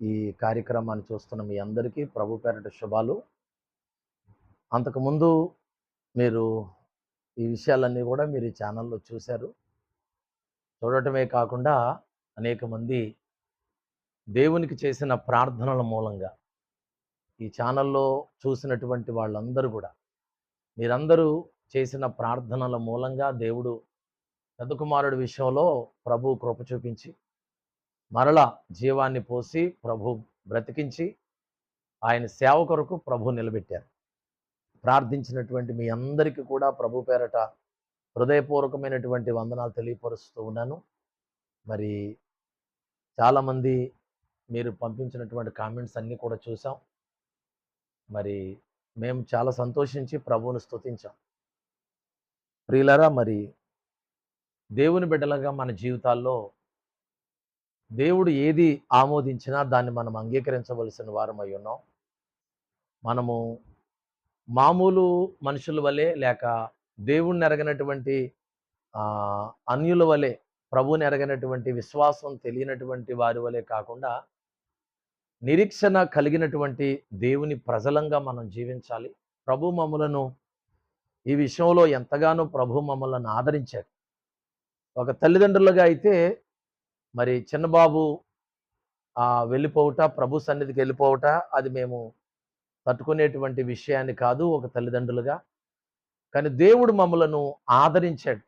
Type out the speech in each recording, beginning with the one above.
ఈ కార్యక్రమాన్ని చూస్తున్న మీ అందరికీ ప్రభు పేరట శుభాలు. అంతకుముందు మీరు ఈ విషయాలన్నీ కూడా మీరు ఈ ఛానల్లో చూశారు. చూడటమే కాకుండా అనేక మంది దేవునికి చేసిన ప్రార్థనల మూలంగా ఈ ఛానల్లో చూసినటువంటి వాళ్ళందరూ కూడా మీరందరూ చేసిన ప్రార్థనల మూలంగా దేవుడు పెద్ద కుమారుడి విషయంలో ప్రభు కృప చూపించి మరలా జీవాన్ని పోసి ప్రభు బ్రతికించి ఆయన సేవ కొరకు ప్రభు నిలబెట్టారు. ప్రార్థించినటువంటి మీ అందరికీ కూడా ప్రభు పేరట హృదయపూర్వకమైనటువంటి వందనాలు తెలియపరుస్తూ ఉన్నాను. మరి చాలామంది మీరు పంపించినటువంటి కామెంట్స్ అన్నీ కూడా చూసాం. మరి మేము చాలా సంతోషించి ప్రభువును స్తుతించాం. ప్రియులరా మరి దేవుని బిడ్డలుగా మన జీవితాల్లో దేవుడు ఏది ఆమోదించినా దాన్ని మనం అంగీకరించవలసిన వారమై ఉన్నాం. మనము మామూలు మనుషుల వలె లేక దేవుణ్ణి ఎరగనటువంటి అన్యుల వలె ప్రభుని ఎరగనటువంటి విశ్వాసం తెలియనటువంటి వారి వలె కాకుండా నిరీక్షణ కలిగినటువంటి దేవుని ప్రజలంగా మనం జీవించాలి. ప్రభు మమ్మలను ఈ విషయంలో ఎంతగానో ప్రభు మమ్మలను ఆదరించాడు. ఒక తల్లిదండ్రులుగా అయితే మరి చిన్నబాబు వెళ్ళిపోవుట ప్రభు సన్నిధికి వెళ్ళిపోవుట అది మేము తట్టుకునేటువంటి విషయాన్ని కాదు ఒక తల్లిదండ్రులుగా. కానీ దేవుడు మమ్మలను ఆదరించాడు.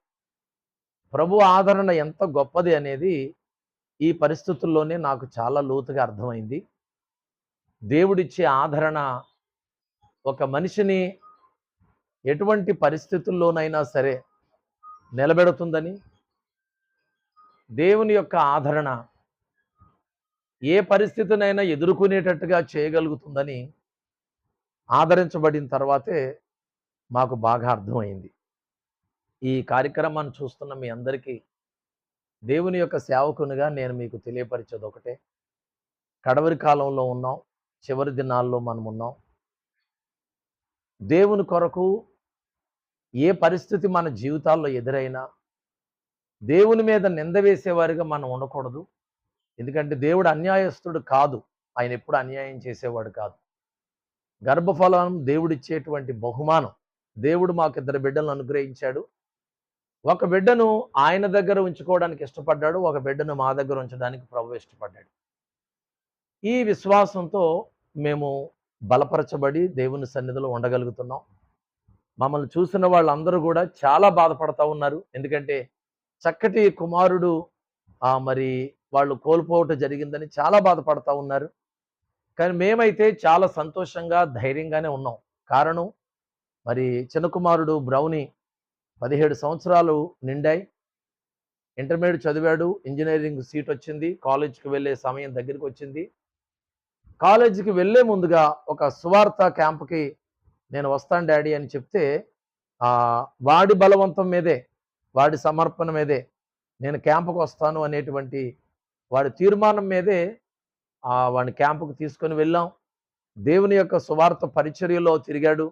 ప్రభు ఆదరణ ఎంత గొప్పది అనేది ఈ పరిస్థితుల్లోనే నాకు చాలా లోతుగా అర్థమైంది. దేవుడిచ్చే ఆదరణ ఒక మనిషిని ఎటువంటి పరిస్థితుల్లోనైనా సరే నిలబెడుతుందని దేవుని యొక్క ఆదరణ ఏ పరిస్థితినైనా ఎదుర్కొనేటట్టుగా చేయగలుగుతుందని ఆదరించబడిన తర్వాతే మాకు బాగా అర్థమైంది. ఈ కార్యక్రమాన్ని చూస్తున్న మీ అందరికీ దేవుని యొక్క సేవకునిగా నేను మీకు తెలియపరిచేది ఒకటే. కడవరి కాలంలో ఉన్నాం చివరి దినాల్లో మనం ఉన్నాం. దేవుని కొరకు ఏ పరిస్థితి మన జీవితాల్లో ఎదురైనా దేవుని మీద నింద వేసేవారిగా మనం ఉండకూడదు. ఎందుకంటే దేవుడు అన్యాయస్తుడు కాదు. ఆయన ఎప్పుడు అన్యాయం చేసేవాడు కాదు. గర్భఫలం దేవుడిచ్చేటువంటి బహుమానం. దేవుడు మాకు ఇద్దరు బిడ్డలను అనుగ్రహించాడు. ఒక బిడ్డను ఆయన దగ్గర ఉంచుకోవడానికి ఇష్టపడ్డాడు. ఒక బిడ్డను మా దగ్గర ఉంచడానికి ప్రభు ఇష్టపడ్డాడు. ఈ విశ్వాసంతో మేము బలపరచబడి దేవుని సన్నిధిలో ఉండగలుగుతున్నాం. మమ్మల్ని చూసిన వాళ్ళందరూ కూడా చాలా బాధపడతా ఉన్నారు. ఎందుకంటే చక్కటి కుమారుడు మరి వాళ్ళు కోల్పోవటం జరిగిందని చాలా బాధపడతా ఉన్నారు. కానీ మేమైతే చాలా సంతోషంగా ధైర్యంగానే ఉన్నాం. కారణం మరి చిన్న కుమారుడు బ్రౌని పదిహేడు సంవత్సరాలు నిండాయి. ఇంటర్మీడియట్ చదివాడు ఇంజనీరింగ్ సీట్ వచ్చింది కాలేజ్కి వెళ్ళే సమయం దగ్గరికి వచ్చింది. కాలేజీకి వెళ్ళే ముందుగా ఒక సువార్త క్యాంప్కి నేను వస్తాను డాడీ అని చెప్తే వాడి బలవంతం మీదే. వాడి సమర్పణ మీదే నేను క్యాంపుకు వస్తాను అనేటువంటి వాడి తీర్మానం మీదే వాడిని క్యాంపుకు తీసుకొని వెళ్ళాం. దేవుని యొక్క సువార్త పరిచర్యలో తిరిగాడు.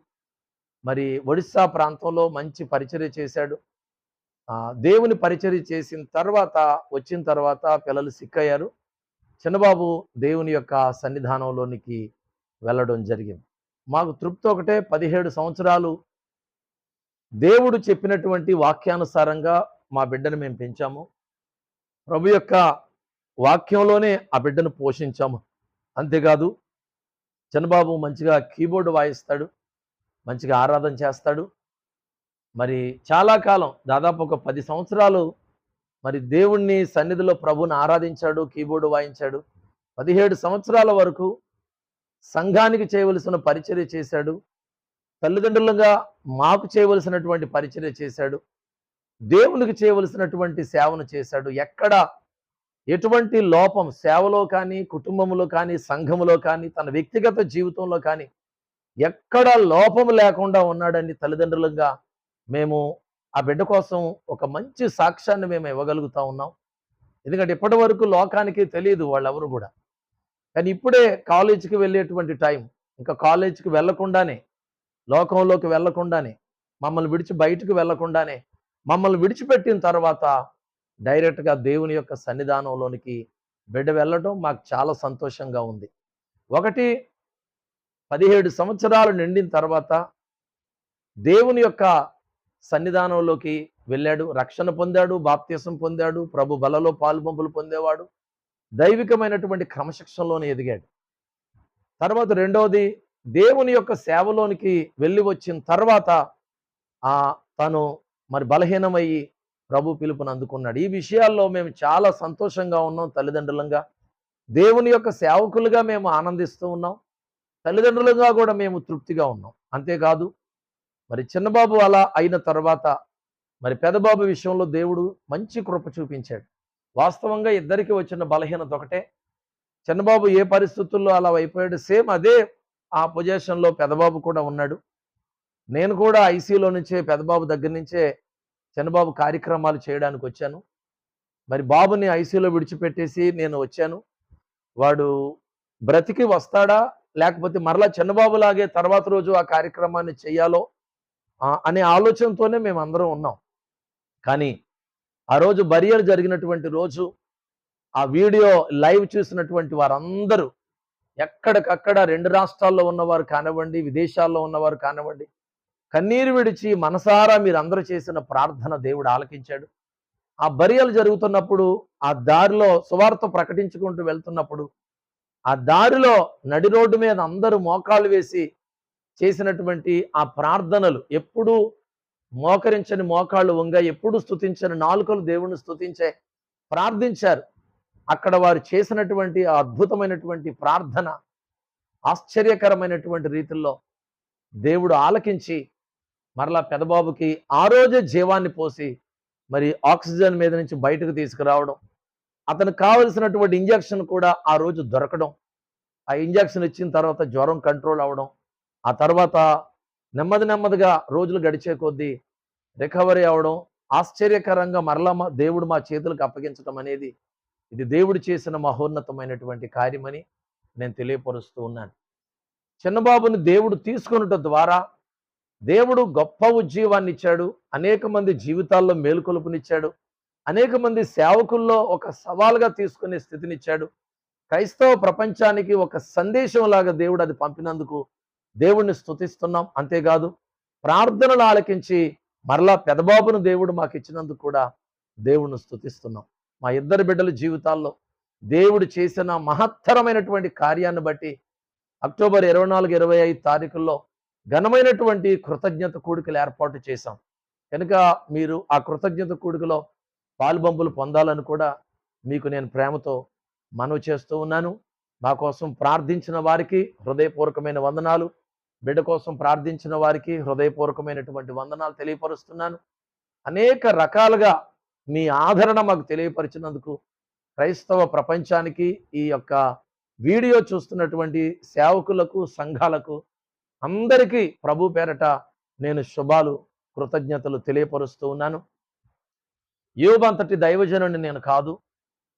మరి ఒడిస్సా ప్రాంతంలో మంచి పరిచర్య చేశాడు. దేవుని పరిచర్య చేసిన తర్వాత వచ్చిన తర్వాత పిల్లలు సిక్కయ్యారు. చిన్నబాబు దేవుని యొక్క సన్నిధానంలోనికి వెళ్ళడం జరిగింది. మాకు తృప్తి ఒకటే పదిహేడు సంవత్సరాలు దేవుడు చెప్పినటువంటి వాక్యానుసారంగా మా బిడ్డను మేము పెంచాము. ప్రభు యొక్క వాక్యంలోనే ఆ బిడ్డను పోషించాము. అంతేకాదు చంద్రబాబు మంచిగా కీబోర్డు వాయిస్తాడు మంచిగా ఆరాధన చేస్తాడు. మరి చాలా కాలం దాదాపు ఒక పది సంవత్సరాలు మరి దేవుణ్ణి సన్నిధిలో ప్రభుని ఆరాధించాడు కీబోర్డు వాయించాడు. పదిహేడు సంవత్సరాల వరకు సంఘానికి చేయవలసిన పరిచర్య చేశాడు. తల్లిదండ్రులుగా మాకు చేయవలసినటువంటి పరిచర్య చేశాడు. దేవునికి చేయవలసినటువంటి సేవను చేశాడు. ఎక్కడ ఎటువంటి లోపం సేవలో కానీ కుటుంబంలో కానీ సంఘములో కానీ తన వ్యక్తిగత జీవితంలో కానీ ఎక్కడ లోపం లేకుండా ఉన్నాడని తల్లిదండ్రులుగా మేము ఆ బిడ్డ కోసం ఒక మంచి సాక్ష్యాన్ని మేము ఇవ్వగలుగుతా ఉన్నాం. ఎందుకంటే ఇప్పటి వరకు లోకానికి తెలియదు వాళ్ళెవరు కూడా. కానీ ఇప్పుడే కాలేజీకి వెళ్ళేటువంటి టైం. ఇంకా కాలేజీకి వెళ్ళకుండానే లోకంలోకి వెళ్ళకుండానే మమ్మల్ని విడిచి బయటకు వెళ్ళకుండానే మమ్మల్ని విడిచిపెట్టిన తర్వాత డైరెక్ట్గా దేవుని యొక్క సన్నిధానంలోనికి బిడ్డ వెళ్ళడం మాకు చాలా సంతోషంగా ఉంది. ఒకటి పదిహేడు సంవత్సరాలు నిండిన తర్వాత దేవుని యొక్క సన్నిధానంలోకి వెళ్ళాడు. రక్షణ పొందాడు బాప్తీసం పొందాడు ప్రభు బలలో పాలుపంపులు పొందేవాడు. దైవికమైనటువంటి క్రమశిక్షణలోనే ఎదిగాడు. తర్వాత రెండవది దేవుని యొక్క సేవలోనికి వెళ్ళి వచ్చిన తర్వాత ఆ తను మరి బలహీనమయ్యి ప్రభు పిలుపుని అందుకున్నాడు. ఈ విషయాల్లో మేము చాలా సంతోషంగా ఉన్నాం తల్లిదండ్రులంగా. దేవుని యొక్క సేవకులుగా మేము ఆనందిస్తూ ఉన్నాం. తల్లిదండ్రులుగా కూడా మేము తృప్తిగా ఉన్నాం. అంతేకాదు మరి చిన్నబాబు అలా అయిన తర్వాత మరి పెదబాబు విషయంలో దేవుడు మంచి కృప చూపించాడు. వాస్తవంగా ఇద్దరికి వచ్చిన బలహీనత ఒకటే. చిన్నబాబు ఏ పరిస్థితుల్లో అలా అయిపోయాడు సేమ్ అదే ఆ పొజిషన్లో పెదబాబు కూడా ఉన్నాడు. నేను కూడా ఐసీలో నుంచే పెదబాబు దగ్గర నుంచే చిన్నబాబు కార్యక్రమాలు చేయడానికి వచ్చాను. మరి బాబుని ఐసీలో విడిచిపెట్టేసి నేను వచ్చాను. వాడు బ్రతికి వస్తాడా? లేకపోతే మరలా చిన్నబాబు లాగే తర్వాత రోజు ఆ కార్యక్రమాన్ని చేయాలో? అనే ఆలోచనతోనే మేము అందరం ఉన్నాం. కానీ ఆ రోజు బరియర్ జరిగినటువంటి రోజు ఆ వీడియో లైవ్ చూసినటువంటి వారందరూ ఎక్కడికక్కడ రెండు రాష్ట్రాల్లో ఉన్నవారు కానివ్వండి విదేశాల్లో ఉన్నవారు కానివ్వండి కన్నీరు విడిచి మనసారా మీరందరూ చేసిన ప్రార్థన దేవుడు ఆలకించాడు. ఆ బరియలు జరుగుతున్నప్పుడు ఆ దారిలో సువార్త ప్రకటించుకుంటూ వెళ్తున్నప్పుడు ఆ దారిలో నడి రోడ్డు మీద అందరూ మోకాళ్ళు వేసి చేసినటువంటి ఆ ప్రార్థనలు ఎప్పుడూ మోకరించని మోకాళ్ళు వంగ ఎప్పుడు స్తుతించని నాలుకలు దేవుణ్ణి స్తుతించే ప్రార్థించారు. అక్కడ వారు చేసినటువంటి అద్భుతమైనటువంటి ప్రార్థన ఆశ్చర్యకరమైనటువంటి రీతిలో దేవుడు ఆలకించి మరలా పెదబాబుకి ఆ రోజే జీవాన్ని పోసి మరి ఆక్సిజన్ మీద నుంచి బయటకు తీసుకురావడం అతనికి కావలసినటువంటి ఇంజెక్షన్ కూడా ఆ రోజు దొరకడం ఆ ఇంజక్షన్ ఇచ్చిన తర్వాత జ్వరం కంట్రోల్ అవ్వడం ఆ తర్వాత నెమ్మది నెమ్మదిగా రోజులు గడిచే కొద్దీ రికవరీ అవడం ఆశ్చర్యకరంగా మరలా మా దేవుడు మా చేతులకు అప్పగించడం అనేది ఇది దేవుడు చేసిన మహోన్నతమైనటువంటి కార్యమని నేను తెలియపరుస్తూ ఉన్నాను. చిన్నబాబుని దేవుడు తీసుకొనుట ద్వారా దేవుడు గొప్ప ఉజ్జీవాన్ని ఇచ్చాడు. అనేక మంది జీవితాల్లో మేలుకొలుపునిచ్చాడు. అనేక మంది సేవకుల్లో ఒక సవాల్గా తీసుకునే స్థితినిచ్చాడు. క్రైస్తవ ప్రపంచానికి ఒక సందేశం లాగా దేవుడు అది పంపినందుకు దేవుణ్ణి స్తుతిస్తున్నాం. అంతేకాదు ప్రార్థనలు ఆలకించి మరలా పెదబాబును దేవుడు మాకు ఇచ్చినందుకు కూడా దేవుణ్ణి స్తుతిస్తున్నాం. మా ఇద్దరు బిడ్డల జీవితాల్లో దేవుడు చేసిన మహత్తరమైనటువంటి కార్యాన్ని బట్టి అక్టోబర్ ఇరవై నాలుగు ఇరవై ఐదు తారీఖుల్లో ఘనమైనటువంటి కృతజ్ఞత కూడికలు ఏర్పాటు చేశాం. కనుక మీరు ఆ కృతజ్ఞత కూడికలో పాలుబంపులు పొందాలని కూడా మీకు నేను ప్రేమతో మనవి చేస్తూ ఉన్నాను. మా కోసం ప్రార్థించిన వారికి హృదయపూర్వకమైన వందనాలు. బిడ్డ కోసం ప్రార్థించిన వారికి హృదయపూర్వకమైనటువంటి వందనాలు తెలియపరుస్తున్నాను. అనేక రకాలుగా మీ ఆదరణ మాకు తెలియపరిచినందుకు క్రైస్తవ ప్రపంచానికి ఈ యొక్క వీడియో చూస్తున్నటువంటి సేవకులకు సంఘాలకు అందరికీ ప్రభు పేరట నేను శుభాలు కృతజ్ఞతలు తెలియపరుస్తూ ఉన్నాను. యోబు అంతటి దైవజనుని నేను కాదు.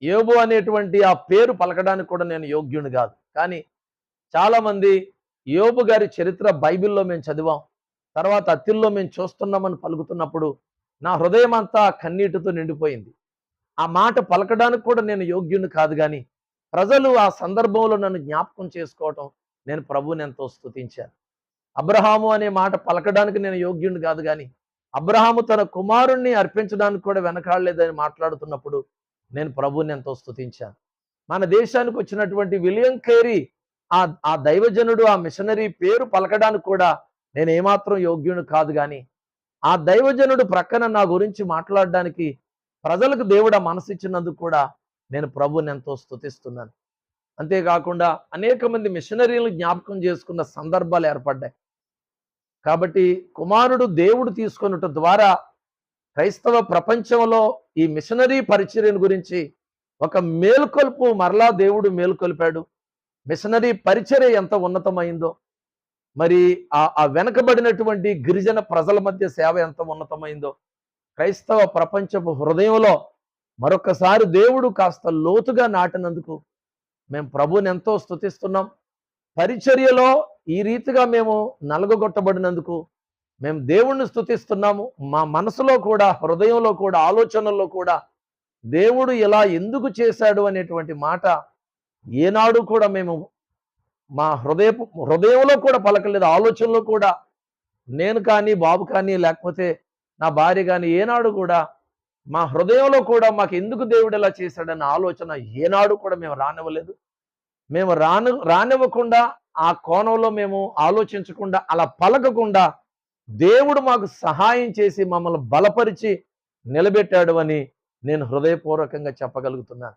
యోబు అనేటువంటి ఆ పేరు పలకడానికి కూడా నేను యోగ్యుని కాదు. కానీ చాలామంది యోబు గారి చరిత్ర బైబిల్లో మేము చదివాం. తర్వాత అత్తిల్లో మేము చూస్తున్నామని పలుకుతున్నప్పుడు నా హృదయం అంతా కన్నీటితో నిండిపోయింది. ఆ మాట పలకడానికి కూడా నేను యోగ్యుని కాదు కానీ ప్రజలు ఆ సందర్భంలో నన్ను జ్ఞాపకం చేసుకోవటం నేను ప్రభుని ఎంతో స్థుతించాను అబ్రహాము అనే మాట పలకడానికి నేను యోగ్యుని కాదు కానీ అబ్రహాము తన కుమారుణ్ణి అర్పించడానికి కూడా వెనకాడలేదని మాట్లాడుతున్నప్పుడు నేను ప్రభుని ఎంతో స్థుతించాను మన దేశానికి వచ్చినటువంటి విలియం కేరీ ఆ ఆ దైవజనుడు ఆ మిషనరీ పేరు పలకడానికి కూడా నేను ఏమాత్రం యోగ్యుని కాదు కానీ ఆ దైవజనుడు ప్రక్కన నా గురించి మాట్లాడడానికి ప్రజలకు దేవుడ మనసిచ్చినందుకు కూడా నేను ప్రభుని ఎంతో స్థుతిస్తున్నాను అంతేకాకుండా అనేక మంది మిషనరీలను జ్ఞాపకం చేసుకున్న సందర్భాలు ఏర్పడ్డాయి. కాబట్టి కుమారుడు దేవుడు తీసుకొనుట ద్వారా క్రైస్తవ ప్రపంచంలో ఈ మిషనరీ పరిచర్యను గురించి ఒక మేల్కొల్పు మరలా దేవుడు మేల్కొల్పాడు. మిషనరీ పరిచర్య ఎంత ఉన్నతమైందో మరి ఆ ఆ వెనకబడినటువంటి గిరిజన ప్రజల మధ్య సేవ ఎంత ఉన్నతమైందో క్రైస్తవ ప్రపంచపు హృదయంలో మరొకసారి దేవుడు కాస్త లోతుగా నాటినందుకు మేము ప్రభుని ఎంతో స్థుతిస్తున్నాం పరిచర్యలో ఈ రీతిగా మేము నలగొట్టబడినందుకు మేము దేవుణ్ణి స్థుతిస్తున్నాము మా మనసులో కూడా హృదయంలో కూడా ఆలోచనల్లో కూడా దేవుడు ఇలా ఎందుకు చేశాడు అనేటువంటి మాట ఏనాడు కూడా మేము మా హృదయపు హృదయంలో కూడా పలకలేదు ఆలోచనలో కూడా. నేను కానీ బాబు కానీ లేకపోతే నా భార్య కానీ ఏనాడు కూడా మా హృదయంలో కూడా మాకు ఎందుకు దేవుడు ఇలా చేశాడన్న ఆలోచన ఏనాడు కూడా మేము రానివ్వలేదు. మేము రాను రానివ్వకుండా ఆ కోణంలో మేము ఆలోచించకుండా అలా పలకకుండా దేవుడు మాకు సహాయం చేసి మమ్మల్ని బలపరిచి నిలబెట్టాడు అని నేను హృదయపూర్వకంగా చెప్పగలుగుతున్నాను.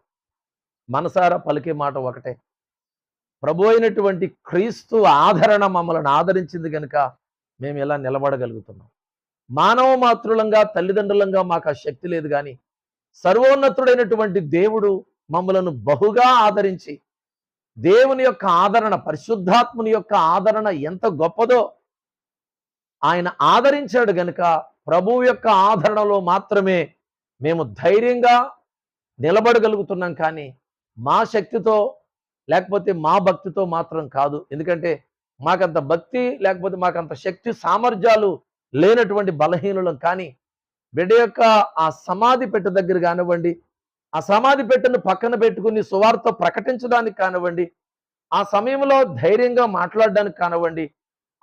మనసారా పలికే మాట ఒకటే. ప్రభు అయినటువంటి క్రీస్తు ఆదరణ మమ్మల్ని ఆదరించింది కనుక మేము ఇలా నిలబడగలుగుతున్నాం. మానవ మాతృలంగా తల్లిదండ్రులంగా మాకు ఆ శక్తి లేదు కానీ సర్వోన్నతుడైనటువంటి దేవుడు మమ్మలను బహుగా ఆదరించి దేవుని యొక్క ఆదరణ పరిశుద్ధాత్ముని యొక్క ఆదరణ ఎంత గొప్పదో ఆయన ఆదరించాడు గనుక ప్రభువు యొక్క ఆదరణలో మాత్రమే మేము ధైర్యంగా నిలబడగలుగుతున్నాం కానీ మా శక్తితో లేకపోతే మా భక్తితో మాత్రం కాదు. ఎందుకంటే మాకంత భక్తి లేకపోతే మాకంత శక్తి సామర్థ్యాలు లేనటువంటి బలహీనులం. కానీ బిడ్డ యొక్క ఆ సమాధి పెట్టె దగ్గర కానివ్వండి ఆ సమాధి పెట్టెను పక్కన పెట్టుకుని సువార్త ప్రకటించడానికి కానివ్వండి ఆ సమయంలో ధైర్యంగా మాట్లాడడానికి కానివ్వండి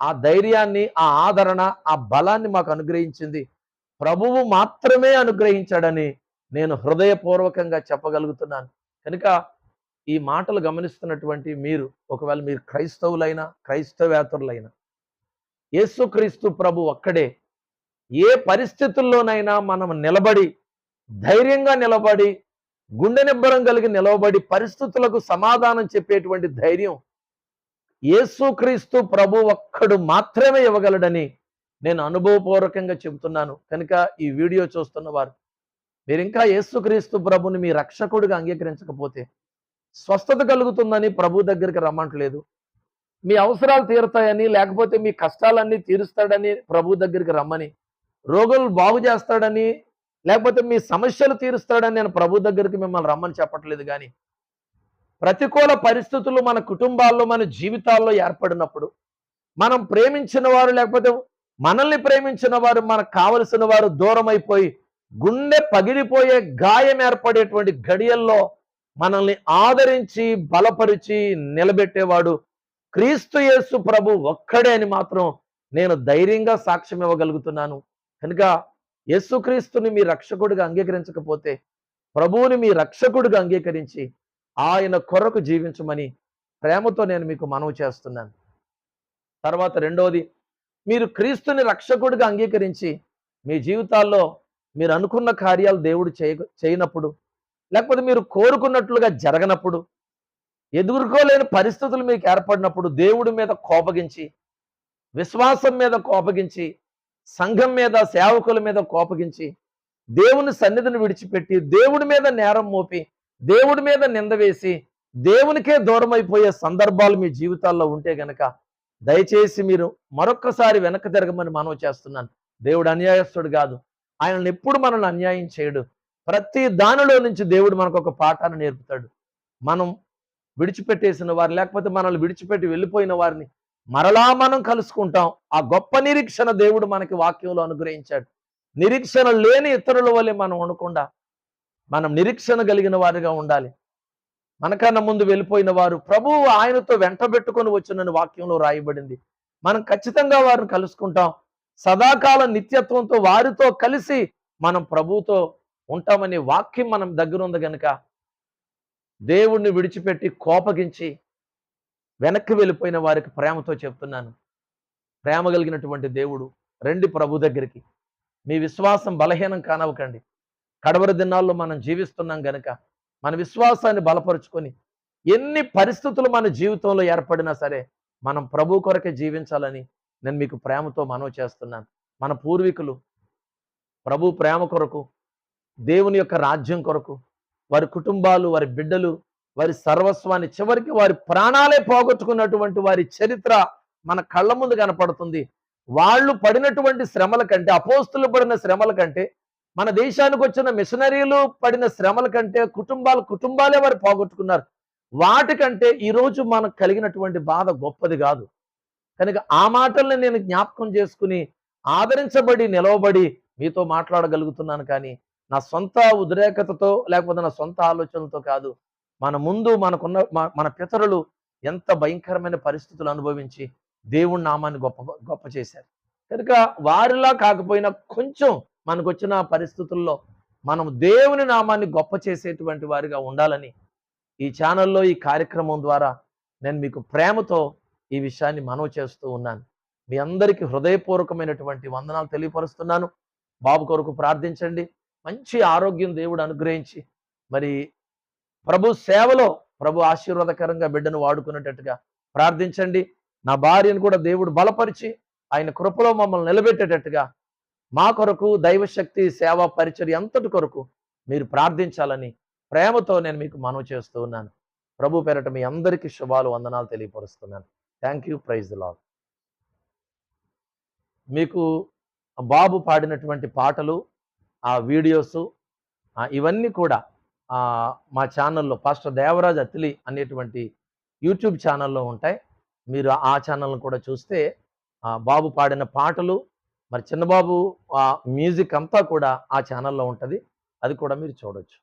ఆ ధైర్యాన్ని ఆ ఆదరణ ఆ బలాన్ని మాకు అనుగ్రహించింది. ప్రభువు మాత్రమే అనుగ్రహించాడని నేను హృదయపూర్వకంగా చెప్పగలుగుతున్నాను. కనుక ఈ మాటలు గమనిస్తున్నటువంటి మీరు ఒకవేళ మీరు క్రైస్తవులైనా క్రైస్తవేతరులైనా యేసుక్రీస్తు ప్రభు ఒక్కడే ఏ పరిస్థితుల్లోనైనా మనం నిలబడి ధైర్యంగా నిలబడి గుండె నిబ్బరం కలిగి నిలబడి పరిస్థితులకు సమాధానం చెప్పేటువంటి ధైర్యం యేసుక్రీస్తు ప్రభు ఒక్కడు మాత్రమే ఇవ్వగలడని నేను అనుభవపూర్వకంగా చెబుతున్నాను. కనుక ఈ వీడియో చూస్తున్న వారు మీరు ఇంకా యేసుక్రీస్తు ప్రభుని మీ రక్షకుడిగా అంగీకరించకపోతే స్వస్థత కలుగుతుందని ప్రభు దగ్గరికి రమ్మంటలేదు. మీ అవసరాలు తీరుతాయని లేకపోతే మీ కష్టాలన్నీ తీరుస్తాడని ప్రభు దగ్గరికి రమ్మని రోగులు బాగు చేస్తాడని లేకపోతే మీ సమస్యలు తీరుస్తాడని నేను ప్రభు దగ్గరికి మిమ్మల్ని రమ్మని చెప్పట్లేదు కానీ ప్రతికూల పరిస్థితులు మన కుటుంబాల్లో మన జీవితాల్లో ఏర్పడినప్పుడు మనం ప్రేమించిన వారు లేకపోతే మనల్ని ప్రేమించిన వారు మనకు కావలసిన వారు దూరం అయిపోయి గుండె పగిలిపోయే గాయం ఏర్పడేటువంటి గడియల్లో మనల్ని ఆదరించి బలపరిచి నిలబెట్టేవాడు క్రీస్తు యేసు ప్రభు ఒక్కడే అని మాత్రం నేను ధైర్యంగా సాక్ష్యం ఇవ్వగలుగుతున్నాను. కనుక యేసుక్రీస్తుని మీ రక్షకుడిగా అంగీకరించకపోతే ప్రభువుని మీ రక్షకుడిగా అంగీకరించి ఆయన కొరకు జీవించమని ప్రేమతో నేను మీకు మనవి చేస్తున్నాను. తర్వాత రెండవది మీరు క్రీస్తుని రక్షకుడిగా అంగీకరించి మీ జీవితాల్లో మీరు అనుకున్న కార్యాలు దేవుడు చేయ చేయనప్పుడు లేకపోతే మీరు కోరుకున్నట్లుగా జరగనప్పుడు ఎదుర్కోలేని పరిస్థితులు మీకు ఏర్పడినప్పుడు దేవుడి మీద కోపగించి విశ్వాసం మీద కోపగించి సంఘం మీద సేవకుల మీద కోపగించి దేవుని సన్నిధిని విడిచిపెట్టి దేవుడి మీద నేరం మోపి దేవుడి మీద నింద వేసి దేవునికే దూరం అయిపోయే సందర్భాలు మీ జీవితాల్లో ఉంటే గనక దయచేసి మీరు మరొక్కసారి వెనక్కి తిరగమని మనవి చేస్తున్నాను. దేవుడు అన్యాయస్తుడు కాదు. ఆయనను ఎప్పుడు మనల్ని అన్యాయం చేయడు. ప్రతి దానిలో నుంచి దేవుడు మనకు ఒక పాఠాన్ని నేర్పుతాడు. మనం విడిచిపెట్టేసిన వారు లేకపోతే మనల్ని విడిచిపెట్టి వెళ్ళిపోయిన వారిని మరలా మనం కలుసుకుంటాం. ఆ గొప్ప నిరీక్షణ దేవుడు మనకి వాక్యంలో అనుగ్రహించాడు. నిరీక్షణ లేని ఇతరుల వల్లే మనం ఉండకుండా మనం నిరీక్షణ కలిగిన వారిగా ఉండాలి. మనకన్నా ముందు వెళ్ళిపోయిన వారు ప్రభువు ఆయనతో వెంటబెట్టుకొని వచ్చినని వాక్యంలో రాయబడింది. మనం ఖచ్చితంగా వారిని కలుసుకుంటాం. సదాకాల నిత్యత్వంతో వారితో కలిసి మనం ప్రభువుతో ఉంటామనే వాక్యం మనం దగ్గర ఉంది కనుక దేవుణ్ణి విడిచిపెట్టి కోపగించి వెనక్కి వెళ్ళిపోయిన వారికి ప్రేమతో చెప్తున్నాను. ప్రేమ కలిగినటువంటి దేవుడు రండి ప్రభు దగ్గరికి. మీ విశ్వాసం బలహీనం కానవకండి. కడవరి దినాల్లో మనం జీవిస్తున్నాం గనక మన విశ్వాసాన్ని బలపరుచుకొని ఎన్ని పరిస్థితులు మన జీవితంలో ఏర్పడినా సరే మనం ప్రభు కొరకే జీవించాలని నేను మీకు ప్రేమతో మనవి చేస్తున్నాను. మన పూర్వీకులు ప్రభు ప్రేమ కొరకు దేవుని యొక్క రాజ్యం కొరకు వారి కుటుంబాలు వారి బిడ్డలు వారి సర్వస్వాన్ని చివరికి వారి ప్రాణాలే పోగొట్టుకున్నటువంటి వారి చరిత్ర మన కళ్ళ ముందు కనపడుతుంది. వాళ్ళు పడినటువంటి శ్రమల కంటే అపోస్తులు పడిన శ్రమల కంటే మన దేశానికి వచ్చిన మిషనరీలు పడిన శ్రమల కంటే కుటుంబాలు కుటుంబాలే వారు పోగొట్టుకున్నారు. వాటికంటే ఈరోజు మనకు కలిగినటువంటి బాధ గొప్పది కాదు. కనుక ఆ మాటల్ని నేను జ్ఞాపకం చేసుకుని ఆదరించబడి నిలవబడి మీతో మాట్లాడగలుగుతున్నాను కానీ నా సొంత ఉద్రేకతతో లేకపోతే నా సొంత ఆలోచనలతో కాదు మన ముందు మనకున్న మన పితరులు ఎంత భయంకరమైన పరిస్థితులు అనుభవించి దేవుడి నామాన్ని గొప్ప గొప్ప చేశారు. కనుక వారిలా కాకపోయినా కొంచెం మనకు వచ్చిన పరిస్థితుల్లో మనం దేవుని నామాన్ని గొప్ప చేసేటువంటి వారిగా ఉండాలని ఈ ఛానల్లో ఈ కార్యక్రమం ద్వారా నేను మీకు ప్రేమతో ఈ విషయాన్ని మనవి చేస్తూ ఉన్నాను. మీ అందరికీ హృదయపూర్వకమైనటువంటి వందనాలు తెలియపరుస్తున్నాను. బాబు కొరకు ప్రార్థించండి. మంచి ఆరోగ్యం దేవుడు అనుగ్రహించి మరి ప్రభు సేవలో ప్రభు ఆశీర్వాదకరంగా బిడ్డను వాడుకునేటట్టుగా ప్రార్థించండి. నా భార్యను కూడా దేవుడు బలపరిచి ఆయన కృపలో మమ్మల్ని నిలబెట్టేటట్టుగా మా కొరకు దైవశక్తి సేవా పరిచర్య అంతటి కొరకు మీరు ప్రార్థించాలని ప్రేమతో నేను మీకు మనవి చేస్తూ ఉన్నాను. ప్రభు పేరట మీ అందరికీ శుభాలు వందనాలు తెలియపరుస్తున్నాను. థ్యాంక్ యూ ప్రైజ్ లాడ్ మీకు బాబు పాడినటువంటి పాటలు ఆ వీడియోస్ ఇవన్నీ కూడా మా ఛానల్లో పాస్టర్ దేవరాజ్ అతిలి అనేటువంటి యూట్యూబ్ ఛానల్లో ఉంటాయి. మీరు ఆ ఛానల్ను కూడా చూస్తే బాబు పాడిన పాటలు మరి చిన్నబాబు ఆ మ్యూజిక్ అంతా కూడా ఆ ఛానల్లో ఉంటుంది. అది కూడా మీరు చూడొచ్చు.